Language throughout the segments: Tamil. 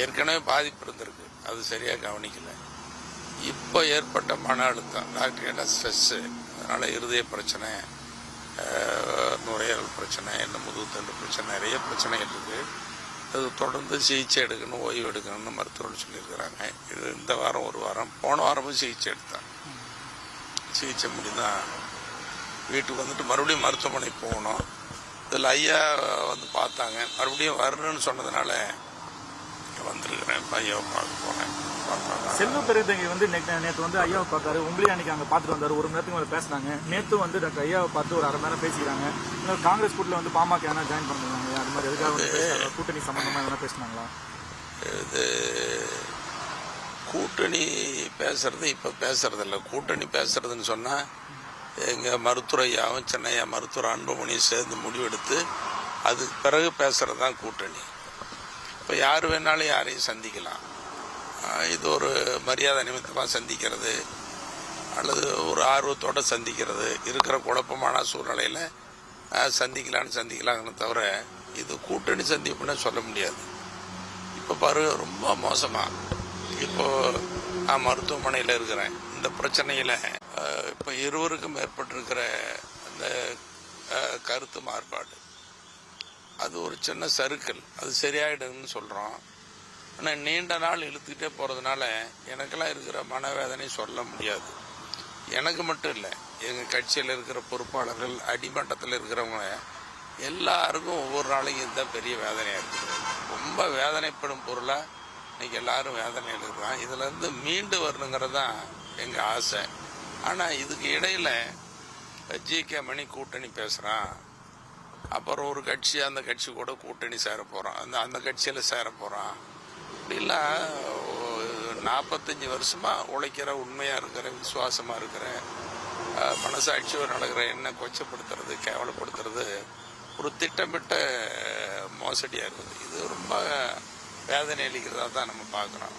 ஏற்கனவே பாதிப்பு இருந்திருக்கு. அது சரியாக கவனிக்கல. இப்போ ஏற்பட்ட மன அழுத்தம் டாக்டர் ஸ்ட்ரெஸ்ஸு அதனால் இருதய பிரச்சனை நுரையீரல் பிரச்சனை என்ன முதுகுத்தண்டு பிரச்சனை நிறைய பிரச்சனைகள் இருக்குது அது தொடர்ந்து சிகிச்சை எடுக்கணும் ஓய்வு எடுக்கணும்னு மருத்துவர்கள் சொல்லியிருக்கிறாங்க. இது இந்த வாரம் ஒரு வாரம். போன வாரமும் சிகிச்சை எடுத்தேன். சிகிச்சை முடிதான் வீட்டுக்கு வந்துட்டு மறுபடியும் மருத்துவமனை போகணும். இதில் ஐயா வந்து பார்த்தாங்க. மறுபடியும் வரணும்னு சொன்னதுனால வந்திருக்கிறேன். ஐயாவை பார்க்க பார்த்தாங்க செல்வ பெருந்தகை வந்து நேற்று வந்து ஐயாவை பார்த்தாரு. உங்களையும் அன்னைக்கு அங்கே பார்த்துட்டு வந்தாரு. ஒரு மணி நேரத்துக்கு மேலே பேசினாங்க. நேற்று வந்து டாக்டர் ஐயாவை பார்த்து ஒரு அரை மணி நேரம் பேசிக்கிறாங்க. இன்னும் காங்கிரஸ் கூட்டில் வந்து பாமக எதனா ஜாயின் பண்ணுறாங்க அது மாதிரி எதுக்காக? கூட்டணி சம்பந்தமா எதனா பேசினாங்களா? இது கூட்டணி பேசுறது இப்போ பேசுறதில்ல. கூட்டணி பேசுறதுன்னு சொன்னால் எங்கள் மருத்துவர் ஐயாவும் சென்னையா மருத்துவர் அன்புமணியும் சேர்ந்து முடிவெடுத்து அதுக்கு பிறகு பேசுறது தான் கூட்டணி. இப்போ யார் வேணாலும் யாரையும் சந்திக்கலாம். இது ஒரு மரியாதை நிமித்தமாக சந்திக்கிறது அல்லது ஒரு ஆர்வத்தோடு சந்திக்கிறது இருக்கிற குழப்பமான சூழ்நிலையில் சந்திக்கலான்னு சந்திக்கலாம்னு தவிர இது கூட்டணி சந்திப்புன்னு சொல்ல முடியாது. இப்போ பாரு ரொம்ப மோசமாக இப்போது நான் மருத்துவமனையில் இருக்கிறேன். இந்த பிரச்சனையில் இப்போ இருவருக்கும் ஏற்பட்டிருக்கிற அந்த கருத்து மாறுபாடு. அது ஒரு சின்ன சறுக்கல். அது சரியாயிடுன்னு சொல்கிறோம் ஆனால் நீண்ட நாள் இழுத்துக்கிட்டே போகிறதுனால எனக்கெல்லாம் இருக்கிற மனவேதனை சொல்ல முடியாது. எனக்கு மட்டும் இல்லை எங்கள் கட்சியில் இருக்கிற பொறுப்பாளர்கள் அடிமட்டத்தில் இருக்கிறவங்க எல்லாருக்கும் ஒவ்வொரு நாளைக்கும் இதுதான் பெரிய வேதனையாக இருக்குது. ரொம்ப வேதனைப்படும் பொருளாக இன்னைக்கு எல்லாரும் வேதனையில் இருக்கிறான் இதுலேருந்து மீண்டு வரணுங்கிறது தான் எங்கள் ஆசை. ஆனால் இதுக்கு இடையில் ஜி கே மணி கூட்டணி பேசுகிறான் அப்புறம் ஒரு கட்சி அந்த கட்சி கூட கூட்டணி சேர போகிறான் அந்த அந்த கட்சியில் சேர போகிறான் இப்படிலாம் நாற்பத்தஞ்சு வருஷமாக உழைக்கிற உண்மையாக இருக்கிற விசுவாசமாக இருக்கிற அஹ், மனசாட்சியோடு நடக்கிற என்ன கொச்சப்படுத்துறது கேவலப்படுத்துறது ஒரு திட்டமிட்ட மோசடியாக இருக்குது. இது ரொம்ப வேதனை அளிக்கிறதா தான் நம்ம பார்க்குறோம்.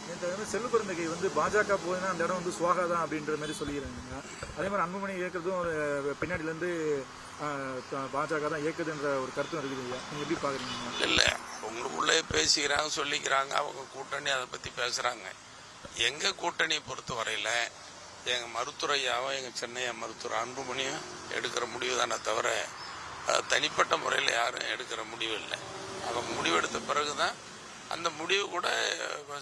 செல்வ பெருந்தகை வந்து பாஜக போதுன்னா அந்த இடம் வந்து சுவாகா தான் அப்படின்ற மாதிரி சொல்லிடுறாங்க அதே மாதிரி அன்புமணி இயக்குறதும் பின்னாடிலேருந்து பாஜக தான் இயக்குதுன்ற ஒரு கருத்தும் இருக்குது ஐயா நீங்கள் எப்படி பார்க்குறீங்க? இல்லை உங்களுக்குள்ளே பேசிக்கிறாங்க சொல்லிக்கிறாங்க அவங்க கூட்டணி அதை பற்றி பேசுகிறாங்க எங்கள் கூட்டணியை பொறுத்த வரையில் எங்கள் மருத்துவரையாவும் எங்கள் சென்னையா மருத்துவர் அன்புமணியும் எடுக்கிற முடிவு தானே தவிர தனிப்பட்ட முறையில் யாரும் எடுக்கிற முடிவு இல்லை. அவங்க முடிவெடுத்த பிறகு தான் அந்த முடிவு கூட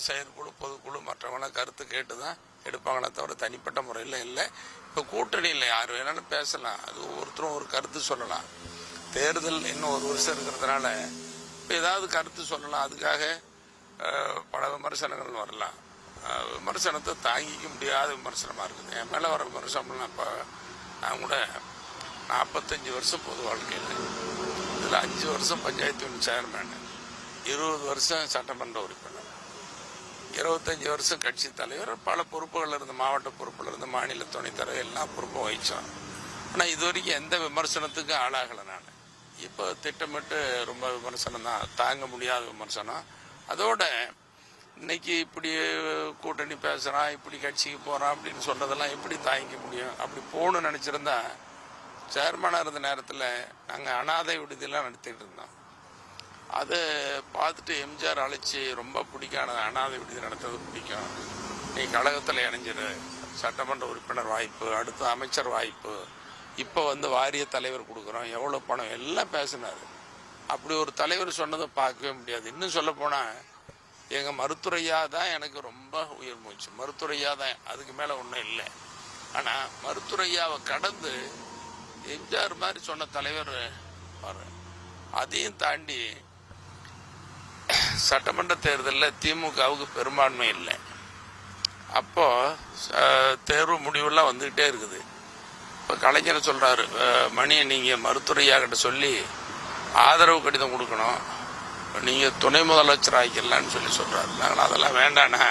செயற்குழு பொதுக்குழு மற்றவங்களாம் கருத்து கேட்டு தான் எடுப்பாங்களே தவிர தனிப்பட்ட முறையில் இல்லை. இப்போ கூட்டணியில் யார் வேணாலும் பேசலாம். அது ஒவ்வொருத்தரும் ஒரு கருத்து சொல்லலாம். தேர்தல் இன்னும் ஒரு வருஷம் இருக்கிறதுனால இப்போ ஏதாவது கருத்து சொல்லலாம். அதுக்காக பல விமர்சனங்கள் வரலாம். விமர்சனத்தை தாங்கிக்க முடியாத விமர்சனமாக இருக்குது. என் மேலே வர விமர்சனம்லாம் இப்போ நான் கூட நாற்பத்தஞ்சு வருஷம் பொது வாழ்க்கையில். இதில் அஞ்சு வருஷம் பஞ்சாயத்து சேர்மேன் இருபது வருஷம் சட்டமன்ற உறுப்பினர். இருபத்தஞ்சி வருஷம் கட்சி தலைவர் பல பொறுப்புகள் இருந்து மாவட்ட பொறுப்பில் இருந்து மாநில துணைத் தலைவர் எல்லா பொறுப்பும் வகித்தோம் ஆனால் இது வரைக்கும் எந்த விமர்சனத்துக்கும் ஆளாகலை நான். இப்போ திட்டமிட்டு ரொம்ப விமர்சனம் தான் தாங்க முடியாத விமர்சனம். அதோட இன்னைக்கு இப்படி கூட்டணி பேசுகிறான் இப்படி கட்சிக்கு போகிறான் அப்படின்னு சொன்னதெல்லாம் எப்படி தாங்கிக்க முடியும்? அப்படி போகணும்னு நினச்சிருந்தா சேர்மனாக இருந்த நேரத்தில் நாங்கள் அனாதை விடுதியெல்லாம் நடத்திட்டு இருந்தோம். அதை பார்த்துட்டு எம்ஜிஆர் அழைச்சி ரொம்ப பிடிக்கானது அனாதை விடுதி நடத்துறது பிடிக்கும். நீ கழகத்தில் இணைஞ்சிரு. சட்டமன்ற உறுப்பினர் வாய்ப்பு அடுத்து அமைச்சர் வாய்ப்பு. இப்போ வந்து வாரிய தலைவர் கொடுக்குறோம். எவ்வளோ பணம்? எல்லாம் பேசினார். அப்படி ஒரு தலைவர் சொன்னதை பார்க்கவே முடியாது. இன்னும் சொல்ல போனால் எங்கள் மருத்துவரையா தான் எனக்கு ரொம்ப உயிர் மூச்சு. மருத்துவரையா தான். அதுக்கு மேலே ஒன்றும் இல்லை. ஆனால் மருத்துரையாவை கடந்து எம்ஜிஆர் மாதிரி சொன்ன தலைவர் பாரு அதையும் தாண்டி சட்டமன்ற தேர்தலில் திமுகவுக்கு பெரும்பான்மை இல்லை. அப்போ தேர்வு முடிவெல்லாம் வந்துக்கிட்டே இருக்குது. இப்போ கலைஞர் சொல்றாரு மணியை நீங்கள் மருத்துவரையாகிட்ட சொல்லி ஆதரவு கடிதம் கொடுக்கணும். நீங்கள் துணை முதலமைச்சர் ஆகிக்கலான்னு சொல்லி சொல்கிறாரு நாங்கள் அதெல்லாம் வேண்டாண்ணா.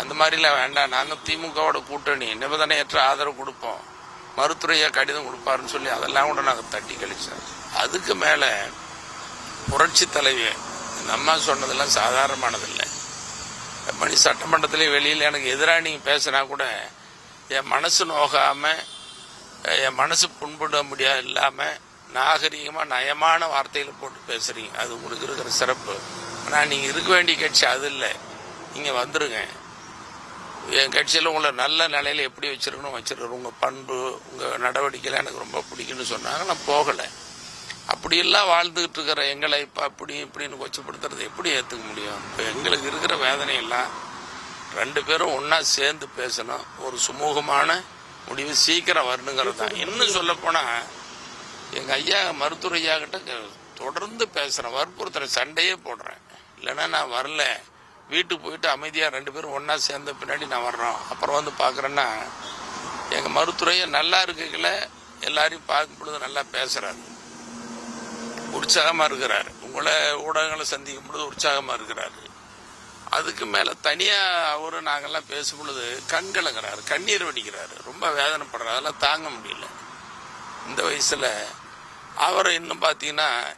அந்த மாதிரிலாம் வேண்டாம். நாங்கள் திமுகவோட கூட்டணி. நிபந்தனையற்ற ஆதரவு கொடுப்போம். மருத்துவரையா கடிதம் கொடுப்பாருன்னு சொல்லி அதெல்லாம் கூட நாங்கள் தட்டி கழிச்சோம் அதுக்கு மேலே புரட்சி தலைவர் இந்த அம்மா சொன்னதெல்லாம் சாதாரணமானதில்லை. மணி சட்டமன்றத்திலே வெளியில் எனக்கு எதிராக நீங்கள் பேசினா கூட என் மனசு நோகாமல் என் மனசு புண்பட முடியாது இல்லாமல் நாகரிகமாக நயமான வார்த்தையில் போட்டு பேசுகிறீங்க அது உங்களுக்கு இருக்கிற சிறப்பு. ஆனால் நீங்கள் இருக்க வேண்டிய கட்சி அது இல்லை. நீங்கள் வந்துருங்க. என் கட்சியில் உங்களை நல்ல நிலையில் எப்படி வச்சுருக்கணும் வச்சிருக்கணும் உங்கள் பண்பு உங்கள் நடவடிக்கைலாம் எனக்கு ரொம்ப பிடிக்குன்னு சொன்னாங்க. நான் போகலை. அப்படியெல்லாம் வாழ்ந்துகிட்டு இருக்கிற எங்களை இப்போ அப்படி இப்படின்னு கொச்சப்படுத்துறது எப்படி ஏற்றுக்க முடியும்? இப்போ எங்களுக்கு இருக்கிற வேதனையெல்லாம் ரெண்டு பேரும் ஒன்றா சேர்ந்து பேசணும். ஒரு சுமூகமான முடிவு சீக்கிரம் வரணுங்கிறது தான். இன்னும் சொல்லப்போனால் எங்கள் ஐயா மருத்துவ ஐயா கிட்ட தொடர்ந்து பேசுகிறேன் வற்புறுத்துறேன். சண்டையே போடுறேன். இல்லைன்னா நான் வரல. வீட்டுக்கு போயிட்டு அமைதியாக ரெண்டு பேரும் ஒன்றா சேர்ந்த பின்னாடி நான் வர்றோம். அப்புறம் வந்து பார்க்குறேன்னா எங்கள் மருத்துவரையை நல்லா இருக்கல எல்லாரையும் பார்க்கும் பொழுது நல்லா பேசுகிறாரு உற்சாகமாக இருக்கிறார். உங்களை ஊடகங்களை சந்திக்கும் பொழுது உற்சாகமாக இருக்கிறார். அதுக்கு மேலே தனியாக அவரு நாங்கெல்லாம் பேசும் பொழுது கண் கலங்குறாரு கண்ணீர் வடிக்கிறாரு. ரொம்ப வேதனைப்படுறாரு. அதெல்லாம் தாங்க முடியல. இந்த வயசில் அவர் இன்னும் பார்த்தீங்கன்னா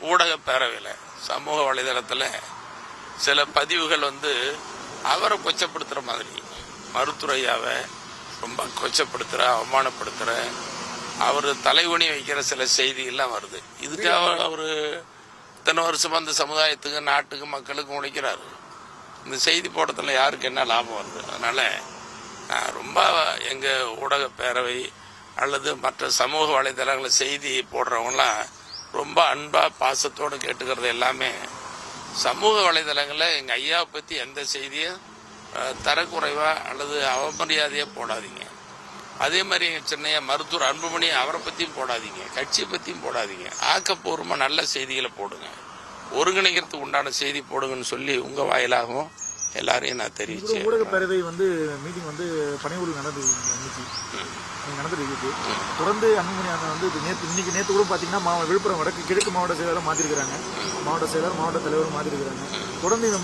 ஊடக பேரவையில் சமூக வலைதளத்தில் சில பதிவுகள் வந்து அவரை கொச்சப்படுத்துகிற மாதிரி. மருத்துவரையாவை ரொம்ப கொச்சப்படுத்துகிற அவமானப்படுத்துகிற அவர் தலைவணி வைக்கிற சில செய்திகள்லாம் வருது. இதுக்காக அவர் இத்தனை வருஷமா இந்த சமுதாயத்துக்கு நாட்டுக்கு மக்களுக்கு உழைக்கிறாரு. இந்த செய்தி போடுறதுல யாருக்கு என்ன லாபம் வருது? அதனால ரொம்ப எங்க ஊடக பேரவை அல்லது மற்ற சமூக வலைதளங்கள செய்தி போடுறவங்கலாம் ரொம்ப அன்பா பாசத்தோட கேட்டுக்கிறது எல்லாமே சமூக வலைதளங்களில் எங்க ஐயாவை பத்தி எந்த செய்தியும் அஹ், தரக்குறைவா அல்லது அவமரியாதையா போடாதீங்க. அதே மாதிரி சென்னையா மருத்துவர் அன்புமணி அவரை பத்தியும் போடாதீங்க கட்சியை பத்தியும் போடாதீங்க. ஆக்கப்பூர்வமா நல்ல செய்திகளை போடுங்க. ஒருங்கிணைக்கிறதுக்கு உண்டான செய்தி போடுங்கன்னு சொல்லி உங்க வாயிலாகவும் எல்லாரையும் நான் தெரிவிச்சேன் ஊடக பேரவை வந்து மீட்டிங் வந்து பணிவுகள் நடந்தது இன்னைக்கு நடந்துருக்கு தொடர்ந்து அன்புமணி அண்ணன் வந்து நேத்து இன்னைக்கு நேத்து கூட பாத்தீங்கன்னா மாவ- விழுப்புரம் வடக்கு கிழக்கு மாவட்ட செயலரை மாத்திருக்கிறாங்க. மாவட்ட செயலர் மாவட்ட தலைவர் மாத்திருக்கிறாங்க. தொடர்ந்து இந்த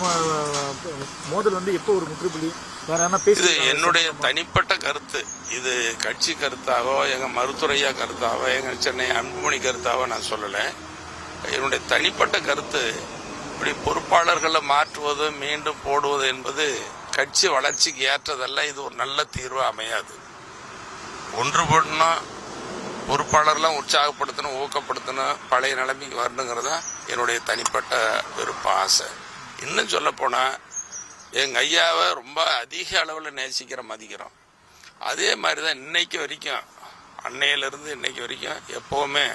மோதல் வந்து எப்போ ஒரு முற்றுப்புள்ளி? வேற பேசி என்னுடைய தனிப்பட்ட கருத்து. இது கட்சி கருத்தாவோ எங்க மருத்துவரையா கருத்தாவோ எங்க சென்னை அன்புமணி கருத்தாவோ நான் சொல்லல. என்னுடைய தனிப்பட்ட கருத்து இப்படி பொறுப்பாளர்களை மாற்றுவது மீண்டும் போடுவது என்பது கட்சி வளர்ச்சிக்கு ஏற்றதல்ல. இது ஒரு நல்ல தீர்வு அமையாது. ஒன்றுபடணும் பொறுப்பாளர்லாம் உற்சாகப்படுத்தணும் ஊக்கப்படுத்தணும் பழைய நிலைமைக்கு தான் என்னுடைய தனிப்பட்ட விருப்பம் ஆசை. இன்னும் சொல்ல போனா எங்க ஐயாவை ரொம்ப அதிக அளவில் நேசிக்கிற மதிக்கிறோம். அதே மாதிரி தான் இன்னைக்கு வரைக்கும் அன்னையிலிருந்து இன்னைக்கு வரைக்கும் எப்பவுமே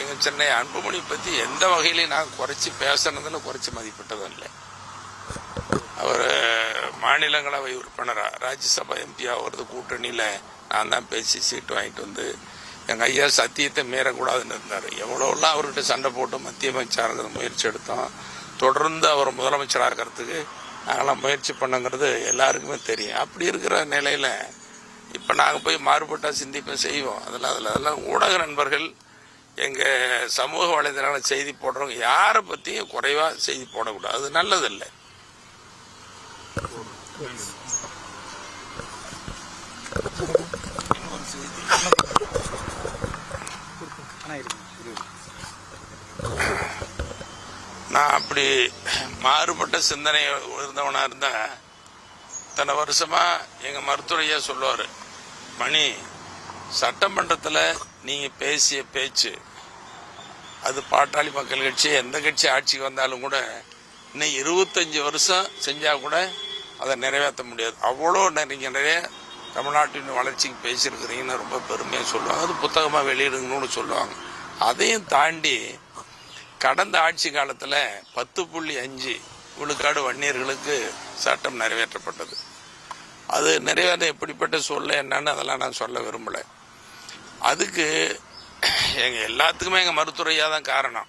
எங்க சென்னை அன்புமணி பத்தி எந்த வகையிலையும் நான் குறைச்சி பேசுனதுல குறைச்சி மதிப்பிட்டதும் இல்லை அவர் மாநிலங்களவை உறுப்பினரா ராஜ்யசபா எம்பி ஆகிறது கூட்டணியில நான் தான் பேசி சீட்டு வாங்கிட்டு வந்து எங்க ஐயா சத்தியத்தை மீறக்கூடாதுன்னு இருந்தார். எவ்வளோலாம் அவர்கிட்ட சண்டை போட்டு மத்திய அமைச்சராகிற முயற்சி எடுத்தோம் தொடர்ந்து அவர் முதலமைச்சராக இருக்கிறதுக்கு நாங்களாம் முயற்சி பண்ணுங்கிறது எல்லாருக்குமே தெரியும். அப்படி இருக்கிற நிலையில இப்போ நாங்கள் போய் மாறுபட்டா சிந்திப்போம் செய்வோம். அதில் அதில் அதெல்லாம் ஊடக நண்பர்கள் எங்கள் சமூக வலைதளங்கள செய்தி போடுறவங்க யாரை பற்றியும் குறைவாக செய்தி போடக்கூடாது. அது நல்லதில்லை. நான் அப்படி மாறுபட்ட சிந்தனை இருந்தவனாக இருந்தா இத்தனை வருஷமா எங்கள் மருத்துவரையா சொல்லுவார் மணி சட்டமன்றத்தில் நீங்கள் பேசிய பேச்சு அது பாட்டாளி மக்கள் கட்சி எந்த கட்சி ஆட்சிக்கு வந்தாலும் கூட இன்னும் இருபத்தஞ்சு வருஷம் செஞ்சால் கூட அதை நிறைவேற்ற முடியாது. அவ்வளோ நீங்கள் நிறைய தமிழ்நாட்டின் வளர்ச்சிக்கு பேசியிருக்கிறீங்கன்னு ரொம்ப பெருமையாக சொல்லுவாங்க. அது புத்தகமாக வெளியிடுங்கன்னு சொல்லுவாங்க. அதையும் தாண்டி கடந்த ஆட்சி காலத்தில் பத்து புள்ளி அஞ்சு விழுக்காடு வன்னியர்களுக்கு சட்டம் நிறைவேற்றப்பட்டது. அது நிறைவேற எப்படிப்பட்ட சூழ்நிலை என்னன்னு அதெல்லாம் நான் சொல்ல விரும்பலை. அதுக்கு எங்கள் எல்லாத்துக்குமே எங்கள் மருத்துவரையா தான் காரணம்.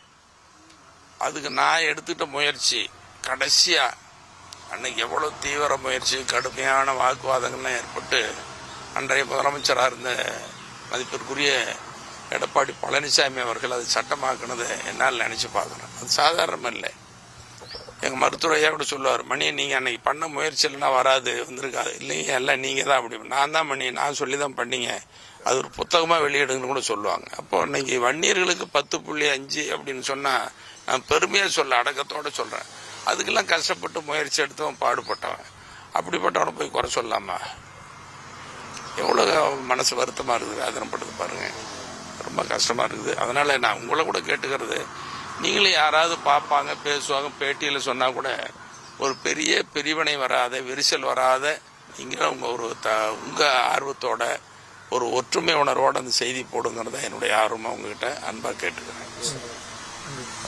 அதுக்கு நான் எடுத்துட்ட முயற்சி கடைசியாக அன்னைக்கு எவ்வளோ தீவிர முயற்சி கடுமையான வாக்குவாதங்கள்லாம் ஏற்பட்டு அன்றைய முதலமைச்சராக இருந்த மதிப்பிற்குரிய எடப்பாடி பழனிசாமி அவர்கள் அது சட்டமாக்குனதை என்னால் நினச்சி பார்க்கணும். அது சாதாரணம் இல்லை. எங்கள் மருத்துவரையா கூட சொல்லுவார் மணி நீங்கள் அன்னைக்கு பண்ண முயற்சி இல்லைன்னா வராது வந்திருக்காது. இல்லைங்க எல்லாம் நீங்கள் தான் அப்படி நான் தான் மணி நான் சொல்லி தான் பண்ணீங்க. அது ஒரு புத்தகமாக வெளியிடுங்கன்னு கூட சொல்லுவாங்க. அப்போ இன்னைக்கு வன்னியர்களுக்கு பத்து புள்ளி அஞ்சு அப்படின்னு சொன்னால் நான் பெருமையாக சொல்ல அடக்கத்தோடு சொல்கிறேன் அதுக்கெல்லாம் கஷ்டப்பட்டு முயற்சி எடுத்தவன் பாடுபட்டவன். அப்படிப்பட்டவனை போய் குறை சொல்லலாமா எவ்வளோ மனசு வருத்தமாக இருக்குது வேதனைப்படுது பாருங்கள் ரொம்ப கஷ்டமாக இருக்குது. அதனால் நான் உங்களை கூட கேட்டுக்கிறது நீங்களும் யாராவது பார்ப்பாங்க பேசுவாங்க பேட்டியில் சொன்னால் கூட ஒரு பெரிய பிரிவினை வராத விரிசல் வராத நீங்கள் உங்கள் ஒரு த உங்கள் ஆர்வத்தோட ஒரு ஒற்றுமை உணர்வோட அந்த செய்தி போடுங்கிறத என்னுடைய ஆர்வமாக உங்ககிட்ட அன்பாக கேட்டுக்கிறேன்.